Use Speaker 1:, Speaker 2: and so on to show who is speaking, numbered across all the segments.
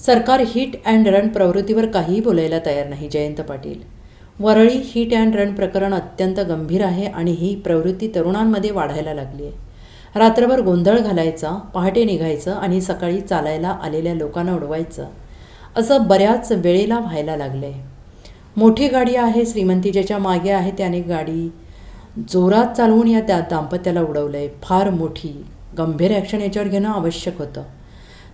Speaker 1: सरकार hit and run प्रवृत्तीवर काहीही बोलायला तयार नाही Jayant Patil. Worli hit and run प्रकरण अत्यंत गंभीर आहे आणि ही प्रवृत्ती तरुणांमध्ये वाढायला लागली आहे. रात्रभर गोंधळ घालायचा पहाटे निघायचं आणि सकाळी चालायला आलेल्या लोकांना उडवायचं असं बऱ्याच वेळेला व्हायला लागलं आहे मोठी गाडी आहे श्रीमंती ज्याच्या मागे आहे त्याने गाडी जोरात चालवून या त्या दाम्पत्याला उडवलं आहे फार मोठी. गंभीर ॲक्शन याच्यावर घेणं आवश्यक होतं.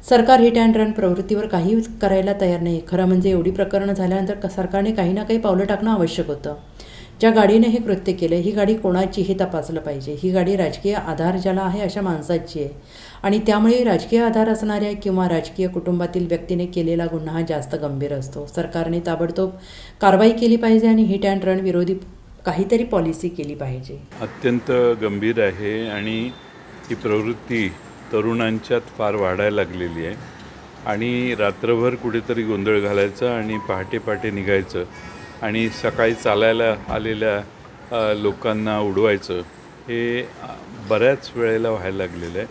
Speaker 1: सरकार हिट अँड रन प्रवृत्तीवर काही करायला तयार नाही खरं म्हणजे एवढी प्रकरणं झाल्यानंतर सरकारने काही ना काही पावलं टाकणं आवश्यक होतं. ज्या गाडीने हे कृत्य केलं ही गाडी कोणाची हे तपासलं पाहिजे. ही गाडी राजकीय आधार ज्याला आहे अशा माणसाची आहे. आणि त्यामुळे राजकीय आधार असणाऱ्या किंवा राजकीय कुटुंबातील व्यक्तीने केलेला गुन्हा हा जास्त गंभीर असतो. सरकारने ताबडतोब कारवाई केली पाहिजे आणि हिट अँड रन विरोधी काहीतरी पॉलिसी केली पाहिजे.
Speaker 2: अत्यंत गंभीर आहे आणि ही प्रवृत्ती तरुणांच्यात फार वाढायला लागलेली आहे. आणि रात्रभर कुठेतरी गोंधळ घालायचा आणि पहाटे पहाटे निघायचं आणि सकाळी चालायला आलेल्या लोकांना उडवायचं हे बऱ्याच वेळेला व्हायला लागलेलं आहे.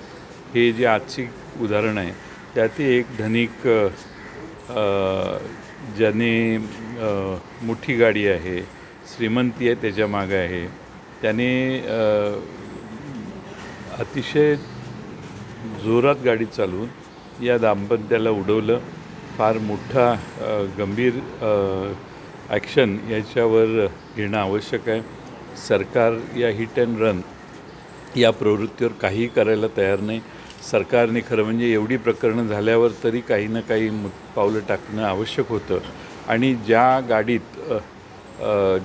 Speaker 2: हे जे आजची उदाहरण आहे त्यात एक धनिक ज्याने मोठी गाडी आहे श्रीमंती आहे त्याच्यामागे आहे. त्याने अतिशय जोरात गाडी चालवून या दाम्पत्याला उडवलं. फार मोठा गंभीर ॲक्शन याच्यावर घेणं आवश्यक आहे. सरकार या हिट अँड रन या प्रवृत्तीवर काहीही करायला तयार नाही. सरकारने खरं म्हणजे एवढी प्रकरणं झाल्यावर तरी काही ना काही पावलं टाकणं आवश्यक होतं. आणि ज्या गाडीत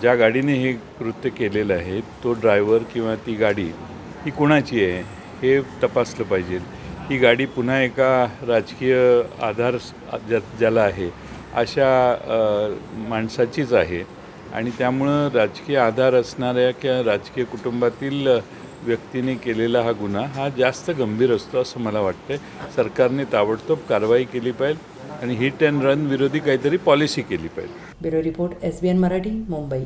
Speaker 2: ज्या गाडीने हे कृत्य केलेलं आहे तो ड्रायव्हर किंवा ती गाडी ही कुणाची आहे? हे तपासलं पाहिजे. ही गाडी पुन्हा एका राजकीय आधार ज्या ज्याला आहे अशा माणसाचीच आहे. आणि त्यामुळं राजकीय आधार असणाऱ्या किंवा राजकीय कुटुंबातील व्यक्तीने केलेला हा गुन्हा हा जास्त गंभीर असतो असं मला वाटतं सरकारने ताबडतोब कारवाई केली पाहिजे आणि हिट अँड रन विरोधी काहीतरी पॉलिसी केली पाहिजे.
Speaker 1: Bureau report S B N Marathi Mumbai.